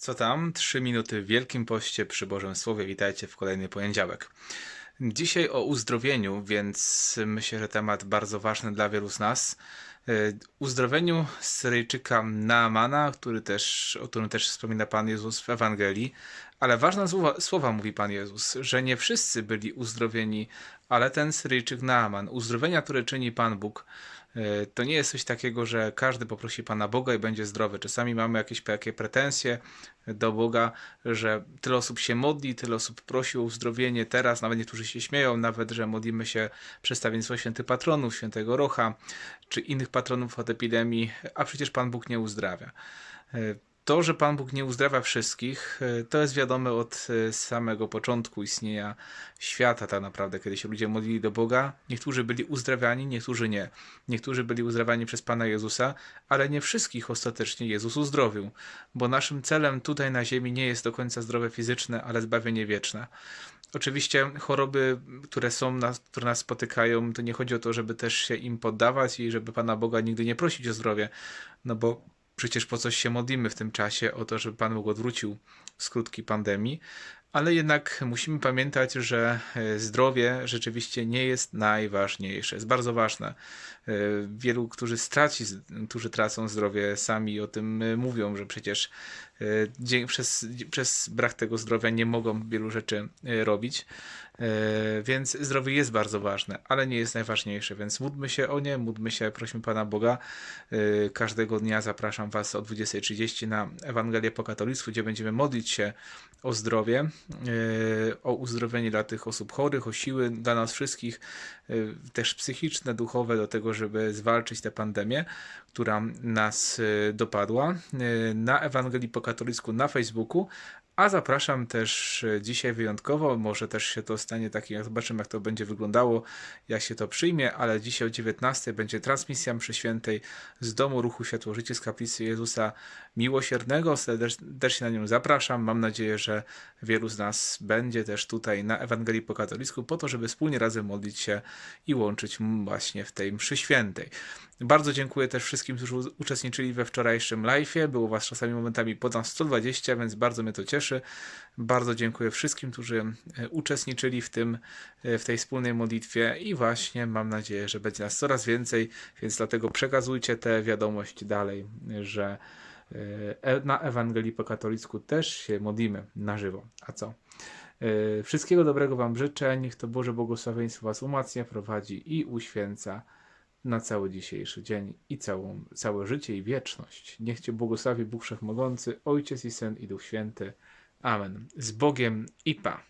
Co tam? Trzy minuty w Wielkim Poście przy Bożym Słowie. Witajcie w kolejny poniedziałek. Dzisiaj o uzdrowieniu, więc myślę, że temat bardzo ważny dla wielu z nas. E, Uzdrowieniu Syryjczyka Naamana, który też, o którym też wspomina Pan Jezus w Ewangelii. Ale ważne słowa, słowa mówi Pan Jezus, że nie wszyscy byli uzdrowieni, ale ten Syryjczyk Naaman. Uzdrowienia, które czyni Pan Bóg, e, to nie jest coś takiego, że każdy poprosi Pana Boga i będzie zdrowy. Czasami mamy jakieś takie pretensje do Boga, że tyle osób się modli, tyle osób prosi o uzdrowienie. Teraz nawet niektórzy się śmieją, nawet, że modlimy się przedstawieństwo świętych patronów, świętego Rocha, czy innych patronów od epidemii, a przecież Pan Bóg nie uzdrawia. E, To, że Pan Bóg nie uzdrawia wszystkich, e, to jest wiadome od e, samego początku istnienia świata, tak naprawdę, kiedy się ludzie modlili do Boga. Niektórzy byli uzdrawiani, niektórzy nie. Niektórzy byli uzdrawiani przez Pana Jezusa, ale nie wszystkich ostatecznie Jezus uzdrowił, bo naszym celem tutaj na ziemi nie jest do końca zdrowie fizyczne, ale zbawienie wieczne. Oczywiście choroby, które są, nas, które nas spotykają, to nie chodzi o to, żeby też się im poddawać i żeby Pana Boga nigdy nie prosić o zdrowie, no bo przecież po coś się modlimy w tym czasie o to, żeby Pan Bóg odwrócił skutki pandemii, ale jednak musimy pamiętać, że e, zdrowie rzeczywiście nie jest najważniejsze. Jest bardzo ważne. E, Wielu, którzy straci, którzy tracą zdrowie, sami o tym e, mówią, że przecież przez, przez brak tego zdrowia nie mogą wielu rzeczy e, robić. E, Więc zdrowie jest bardzo ważne, ale nie jest najważniejsze, więc módlmy się o nie, módlmy się, prosimy Pana Boga. E, Każdego dnia zapraszam Was o 20.30 na Ewangelię po katolicku, gdzie będziemy modlić się o zdrowie, e, o uzdrowienie dla tych osób chorych, o siły dla nas wszystkich, e, też psychiczne, duchowe, do tego, żeby zwalczyć tę pandemię, która nas e, dopadła. E, Na Ewangelii po katolicku na Facebooku, a zapraszam też e, dzisiaj wyjątkowo, może też się to stanie takim, jak zobaczymy jak to będzie wyglądało, jak się to przyjmie, ale dzisiaj o 19 będzie transmisja mszy świętej z Domu Ruchu Światło Życie z Kaplicy Jezusa Miłosiernego. Serdecznie na nią zapraszam. Mam nadzieję, że wielu z nas będzie też tutaj na Ewangelii po katolicku po to, żeby wspólnie razem modlić się i łączyć właśnie w tej mszy świętej. Bardzo dziękuję też wszystkim, którzy uczestniczyli we wczorajszym live'ie. Było was czasami momentami ponad 120, więc bardzo mnie to cieszy. Bardzo dziękuję wszystkim, którzy e, uczestniczyli w tym, e, w tej wspólnej modlitwie i właśnie mam nadzieję, że będzie nas coraz więcej, więc dlatego przekazujcie tę wiadomość dalej, że e, na Ewangelii po katolicku też się modlimy na żywo. A co? Wszystkiego dobrego Wam życzę. Niech to Boże błogosławieństwo Was umacnia, prowadzi i uświęca na cały dzisiejszy dzień i całą, całe życie i wieczność. Niech Cię błogosławi Bóg Wszechmogący, Ojciec i Syn i Duch Święty. Amen. Z Bogiem i Pa.